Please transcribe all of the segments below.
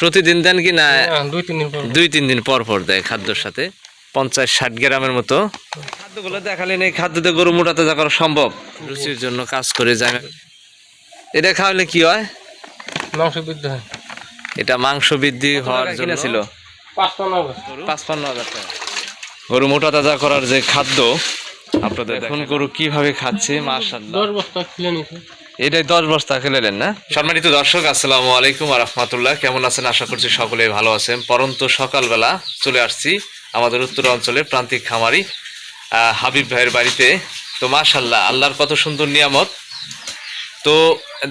প্রতিদিন দেন কি না? দুই তিন দিন পর। দুই তিন দিন পর পর দেয় খাদ্যর সাথে। পঞ্চাশ ষাট গ্রামের মতো। খাদ্যগুলো দেখালেন এই খাদ্য দিয়ে গরু মোটা তাজা করা সম্ভব। রুচির জন্য কাজ করে যায়। এটা খাওয়ালে কি হয়? মাংস বৃদ্ধি হয়। এটা মাংস বৃদ্ধি হওয়ার জন্য? ছিল পাঁচপান্ন হাজার। টাকা। গরু মোটা তাজা করার যে খাদ্য আপনাদের এখন গরু কীভাবে খাচ্ছে মাশাআল্লাহ। দশ বস্তা খুলে নিছে এটাই দশ বস্তা খেলেন না? সম্মানিত দর্শক, আসসালামু আলাইকুম রহমতুল্লাহ। কেমন আছেন? আশা করছি সকলেই ভালো আছেন। পরন্ত সকালবেলা চলে আসছি আমাদের উত্তর অঞ্চলের প্রান্তিক খামারি হাবিব ভাইয়ের বাড়িতে। তো মাশাল্লাহ আল্লাহর কত সুন্দর নিয়ামত। তো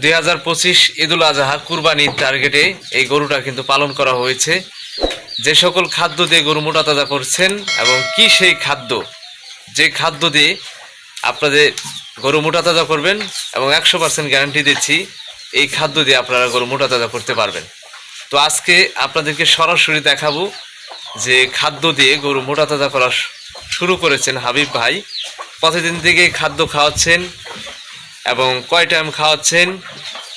দুই হাজার পঁচিশ ঈদুল আজহা কুরবানির টার্গেটে এই গরুটা কিন্তু পালন করা হয়েছে। যে সকল খাদ্য দিয়ে গরু মোটা তাজা করছেন এবং কি সেই খাদ্য, যে খাদ্য দিয়ে আপনাদের গরু মোটা তাজা করবেন এবং একশো পার্সেন্ট গ্যারান্টি দিচ্ছি, এই খাদ্য দিয়ে আপনারা গরু মোটা তাজা করতে পারবেন। তো আজকে আপনাদেরকে সরাসরি দেখাবো যে খাদ্য দিয়ে গরু মোটা তাজা করা শুরু করেছেন হাবিব ভাই। কতদিন থেকে খাদ্য খাওয়াচ্ছেন এবং কয় টাইম খাওয়াচ্ছেন?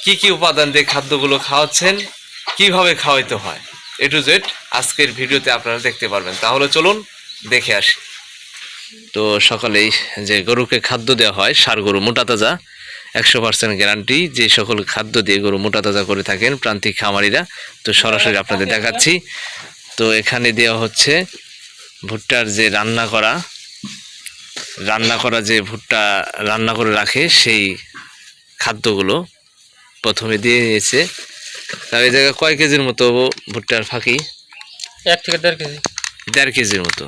কি কি উপাদান দিয়ে খাদ্যগুলো খাওয়াচ্ছেন? কীভাবে খাওয়াইতে হয়? এ টু জেড আজকের ভিডিওতে আপনারা দেখতে পারবেন। তাহলে চলুন দেখে আসি। তো সকালেই যে গরুকে খাদ্য দেওয়া হয় সার গরু মোটা তাজা একশো পার্সেন্ট গ্যারান্টি যে সকল খাদ্য দিয়ে গরু মোটা তাজা করে থাকেন প্রান্তিক খামারিরা। তো সরাসরি আপনাদের দেখাচ্ছি। তো এখানে দেওয়া হচ্ছে ভুট্টার যে রান্না করা রান্না করা যে ভুট্টা রান্না করে রাখে সেই খাদ্যগুলো প্রথমে দিয়ে নিয়েছে তা এই জায়গায় কয় কেজির মতো ভুট্টার ফাঁকি? এক থেকে দেড় কেজি। দেড় কেজির মতো।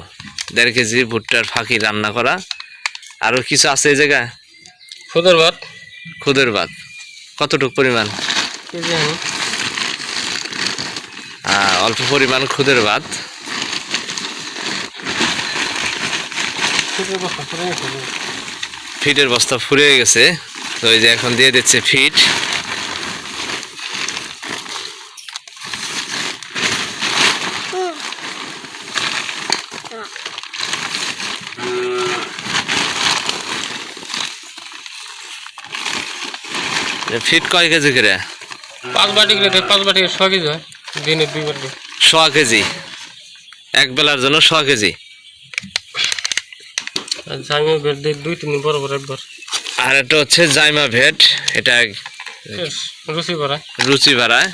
দেড় কেজি ভুট্টার ফাঁকি রান্না করা। আরও কিছু আছে এই জায়গায়? খুদের ভাত। খুদের ভাত। কতটুক পরিমাণ? অল্প পরিমাণ খুদের ভাত। ফিটের বস্তা ফুরিয়ে গেছে। তো এই যে এখন দিয়ে দিচ্ছে ফিট। ফিট কয় কেজি করে? পাঁচ বাটি গেলে পাঁচ বাটি ছ কেজি হয় দিনে দুই বাটি সোয়া কেজি। এক বেলার জন্য সোয়া কেজি। দিয়ে দুই তিন পর পর একবার। আর একটা হচ্ছে জাইমা ভেট এটা রুচি করা রুচি বাড়ায়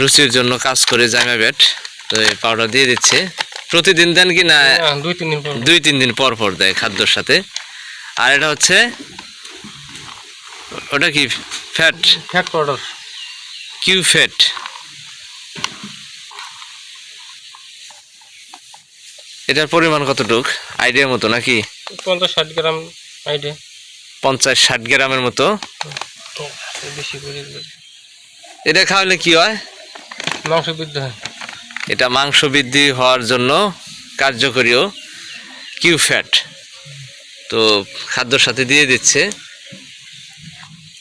রুচির জন্য কাজ করে জাইমা ভেট। তো এই পাউডার দিয়ে দিচ্ছে। প্রতিদিন দেন কি না? হ্যাঁ, দুই তিন দিন পর। দুই তিন দিন পর পর দেয় খাদ্যর সাথে। আর এটা হচ্ছে ওটা কি ফ্যাট ফ্যাট পাউডার কিউ ফ্যাট এটার পরিমাণ কতটুক? আইডিয়ার মতো নাকি? পঞ্চাশ ষাট গ্রাম আইডিয়া পঞ্চাশ ষাট গ্রামের মতো। বেশি করে দিলে। এটা খাওয়ালে কি হয়? মাংস বৃদ্ধি হয়। এটা মাংস বৃদ্ধি হওয়ার জন্য কার্যকরীয় কিউ ফ্যাট। তো খাদ্যর সাথে দিয়ে দিচ্ছে।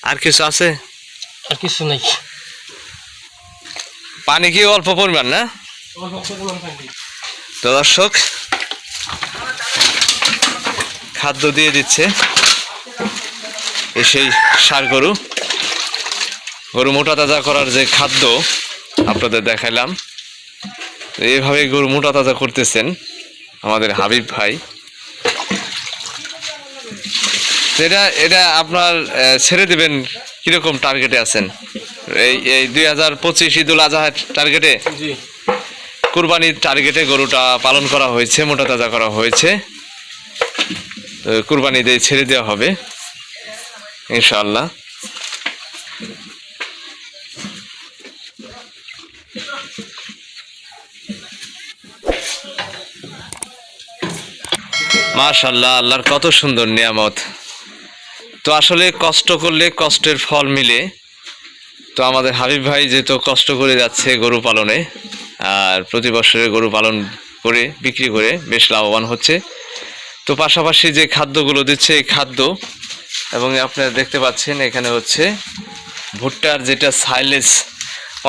আর কিছু আছে? আর কিছু নেই। পানি কি অল্প পরিমাণ না? তো দর্শক খাদ্য দিয়ে দিচ্ছে। এই সেই সার গরু। গরু মোটা তাজা করার যে খাদ্য আপনাদের দেখাইলাম। তো এইভাবে গরু মোটা তাজা করতেছেন আমাদের হাবিব ভাই। এটা এটা আপনার ছেড়ে দেবেন কীরকম টার্গেটে আছেন? এই এই দুই হাজার পঁচিশ ঈদুল আজহার টার্গেটে কুরবানির টার্গেটে গরুটা পালন করা হয়েছে মোটা তাজা করা হয়েছে। কুরবানি দিয়ে ছেড়ে দেওয়া হবে ইনশাআল্লাহ। মাশাল্লাহ আল্লাহর কত সুন্দর নিয়ামত। তো আসলে কষ্ট করলে কষ্টের ফল মিলে। তো আমাদের হাবিব ভাই যেহেতু কষ্ট করে যাচ্ছে গরু পালনে, আর প্রতি বছরে গরু পালন করে, বিক্রি করে বেশ লাভবান হচ্ছে। তো পাশাপাশি যে খাদ্যগুলো দিচ্ছে এই খাদ্য, এবং আপনারা দেখতে পাচ্ছেন এখানে হচ্ছে ভুট্টার যেটা সাইলেস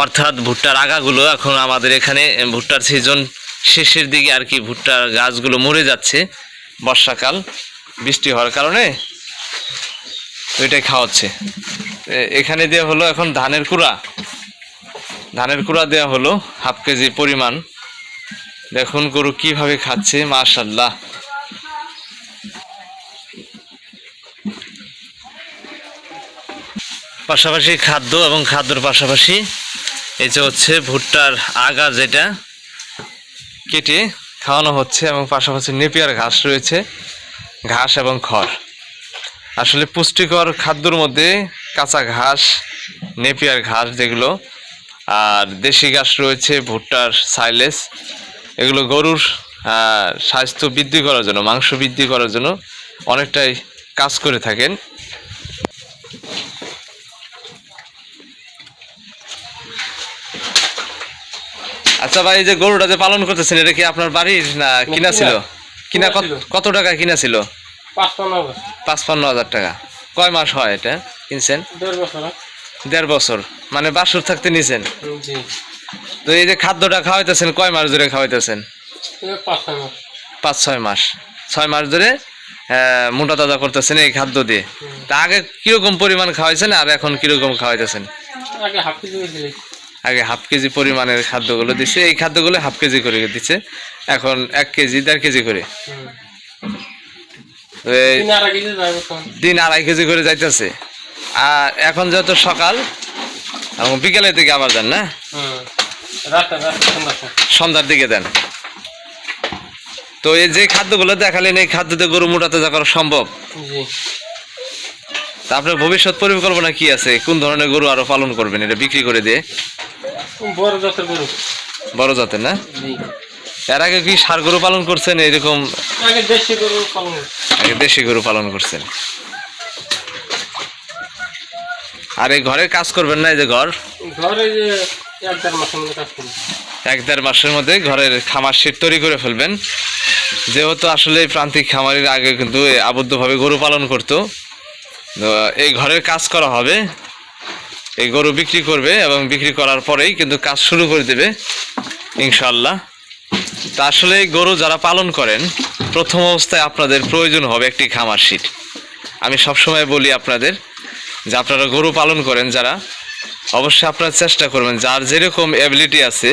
অর্থাৎ ভুট্টার আগাগুলো এখন আমাদের এখানে, ভুট্টার সিজন শেষের দিকে আর কি ভুট্টার গাছগুলো মরে যাচ্ছে। বর্ষাকাল, বৃষ্টি হওয়ার কারণে ওইটাই খাওয়াচ্ছে। এখানে দেওয়া হলো এখন ধানের কুড়া। ধানের কুড়া দেওয়া হলো হাফ কেজি পরিমাণ। দেখুন গরু কীভাবে খাচ্ছে মাশাল্লাহ পাশাপাশি খাদ্য এবং খাদ্যর পাশাপাশি এই যে হচ্ছে ভুট্টার আগা যেটা কেটে খাওয়ানো হচ্ছে এবং পাশাপাশি নেপিয়ার ঘাস রয়েছে, ঘাস এবং খড়। আসলে পুষ্টিকর খাদ্যর মধ্যে কাঁচা ঘাস, নেপিয়ার ঘাস যেগুলো, আর দেশি ঘাস রয়েছে, ভুট্টার সাইলেস, এগুলো গরুর স্বাস্থ্য বৃদ্ধি করার জন্য, মাংস বৃদ্ধি করার জন্য অনেকটাই কাজ করে থাকেন। আচ্ছা ভাই যে গরুটা যে পালন করতেছেন এটা কি আপনার বাড়ির না কিনা ছিল? কিনা কত-। টাকা কিনা ছিল? পাঁচপান্ন হাজার। টাকা। কয় মাস হয় এটা কিনছেন? দেড় বছর মানে বাসুর থাকতে নিছেন? তো এই যে খাদ্যটা খাওয়াইতেছেন কয় মাস ধরে খাওয়াইতেছেন? পাঁচ ছয় মাস। ছয় মাস। ধরে মোটা তাজা করতেছেন এই খাদ্য দিয়ে। তা আগে কীরকম পরিমাণ খাওয়াইছেন আর এখন কীরকম খাওয়াইতেছেন? আগে হাফ কেজি দিয়েছিলি আগে হাফ কেজি পরিমাণের খাদ্যগুলো দিচ্ছে এই খাদ্যগুলো হাফ কেজি করে দিচ্ছে এখন এক কেজি দেড় কেজি করে। দিন আড়াই কেজি করে যাইতেছে। আর এখন যত সকাল এবং বিকেলের দিকে আবার যান না। সন্ধ্যার দিকে দেন। তো এই যে খাদ্যগুলো দেখালেন এই খাদ্যতে গরু মোটাতে তাজা করা সম্ভব? আপনার ভবিষ্যৎ পরিকল্পনা কি আছে? কোন ধরনের গরু আরও পালন করবেন এটা বিক্রি করে দিয়ে? বড় জাতের গরু। বড় জাতের না? এর আগে কি সার গরু পালন করছেন? এরকম আগে দেশি গরু পালন আগে দেশি গরু পালন করছেন। আর এই ঘরে কাজ করবেন না এই যে ঘর? ঘরে যে এক দেড় মাসের মধ্যে কাজ করি এক দেড় মাসের মধ্যে ঘরের খামার শীত তৈরি করে ফেলবেন। যেহেতু আসলে এই প্রান্তিক খামারির আগে কিন্তু আবদ্ধভাবে গরু পালন করতো। এই ঘরের কাজ করা হবে। এই গরু বিক্রি করবে এবং বিক্রি করার পরেই কিন্তু কাজ শুরু করে দেবে ইনশাল্লাহ তা আসলে গরু যারা পালন করেন, প্রথম অবস্থায় আপনাদের প্রয়োজন হবে একটি খামার শীট। আমি সবসময় বলি আপনাদের যে আপনারা গরু পালন করেন যারা, অবশ্যই আপনারা চেষ্টা করবেন, যার যেরকম অ্যাবিলিটি আছে,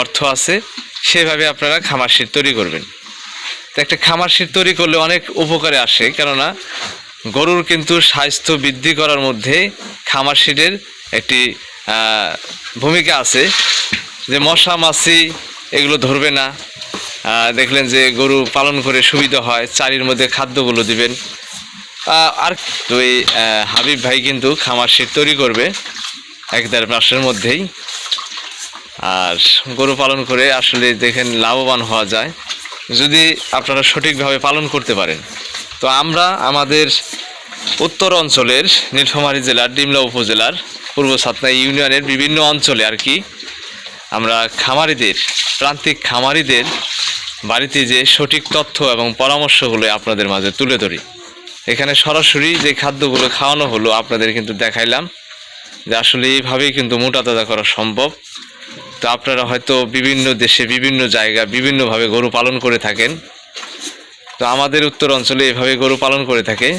অর্থ আছে, সেভাবে আপনারা খামার শীট তৈরি করবেন। তো একটা খামার শীট তৈরি করলে অনেক উপকারে আসে, কেননা গরুর কিন্তু স্বাস্থ্য বৃদ্ধি করার মধ্যে খামার শীটের একটি ভূমিকা আছে যে মশা, মাছি এগুলো ধরবে না। দেখলেন যে গরু পালন করে সুবিধা হয়, চারির মধ্যে খাদ্যগুলো দিবেন। আর তো এই হাবিব ভাই কিন্তু খামার শীট তৈরি করবে এক দেড় মাসের মধ্যেই। আর গরু পালন করে আসলে দেখেন লাভবান হওয়া যায়, যদি আপনারা সঠিকভাবে পালন করতে পারেন। তো আমরা আমাদের উত্তর অঞ্চলের নীলফামারী জেলার, ডিমলা উপজেলার পূর্ব সাতনা ইউনিয়নের বিভিন্ন অঞ্চলে আর কি, আমরা খামারিদের, প্রান্তিক খামারিদের বাড়িতে যে সঠিক তথ্য এবং পরামর্শগুলো আপনাদের মাঝে তুলে ধরি। এখানে সরাসরি যে খাদ্যগুলো খাওয়ানো হলো আপনাদের কিন্তু দেখাইলাম যে আসলে এইভাবেই কিন্তু মোটা তাজা করা সম্ভব। তো আপনারা হয়তো বিভিন্ন দেশে, বিভিন্ন জায়গা বিভিন্নভাবে গরু পালন করে থাকেন। তো আমাদের উত্তর অঞ্চলে এভাবে গরু পালন করে থাকে।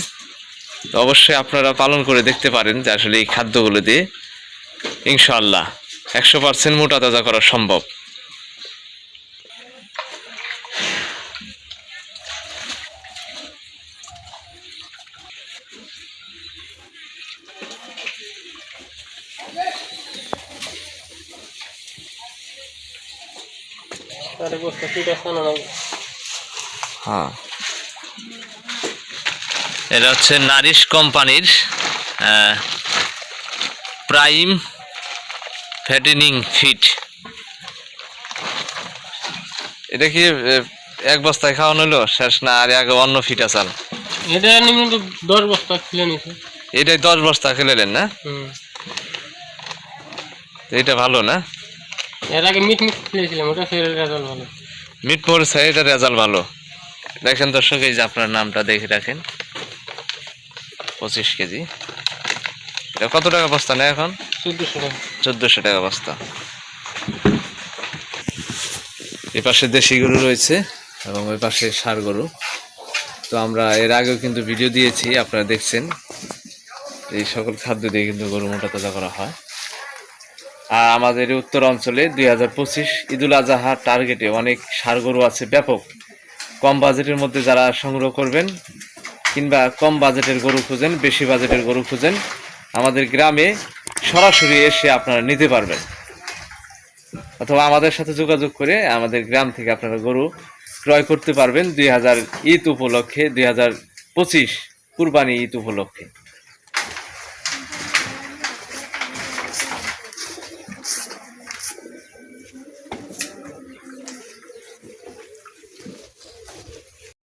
তো অবশ্যই আপনারা পালন করে দেখতে পারেন যে আসলে এই খাদ্যগুলো দিয়ে ইনশাআল্লাহ একশো পার্সেন্ট মোটা তাজা করা সম্ভব। হ্যাঁ। এটা হচ্ছে নারিশ কোম্পানির প্রাইম ফ্যাটেনিং ফিট এটা কি এক বস্তায় খাওয়ানো হলো শেষ না আর আগে অন্য ফিট আসাল এটা নিম্ন দশ বস্তা কিনে নিছে। এটাই দশ বস্তা খেলেলেন না? হুম। এটা ভালো না? এর আগে মিট মিট খেয়েছিলাম ওটা রেজাল্ট ভালো। মিট মরিচা এটা রেজাল্ট ভালো। দেখেন দর্শক এই যে আপনার নামটা দেখে রাখেন। পঁচিশ কেজি। কত টাকা বস্তা নেয় এখন? চোদ্দোশো টাকা। চোদ্দোশো টাকা বস্তা। এ পাশে দেশি গরু রয়েছে এবং ওই পাশে ষাড় গরু। তো আমরা এর আগেও কিন্তু ভিডিও দিয়েছি আপনারা দেখছেন। এই সকল খাদ্য দিয়ে কিন্তু গরু মোটা তাজা করা হয়। আর আমাদের উত্তর অঞ্চলে দুই হাজার পঁচিশ ঈদুল আজহা টার্গেটে অনেক সার গরু আছে ব্যাপক। কম বাজেটের মধ্যে যারা সংগ্রহ করবেন কিংবা কম বাজেটের গরু খুঁজেন বেশি বাজেটের গরু খুঁজেন আমাদের গ্রামে সরাসরি এসে আপনারা নিতে পারবেন। অথবা আমাদের সাথে যোগাযোগ করে আমাদের গ্রাম থেকে আপনারা গরু ক্রয় করতে পারবেন দুই হাজার ঈদ উপলক্ষে, দুই হাজার পঁচিশ কুরবানি ঈদ উপলক্ষে।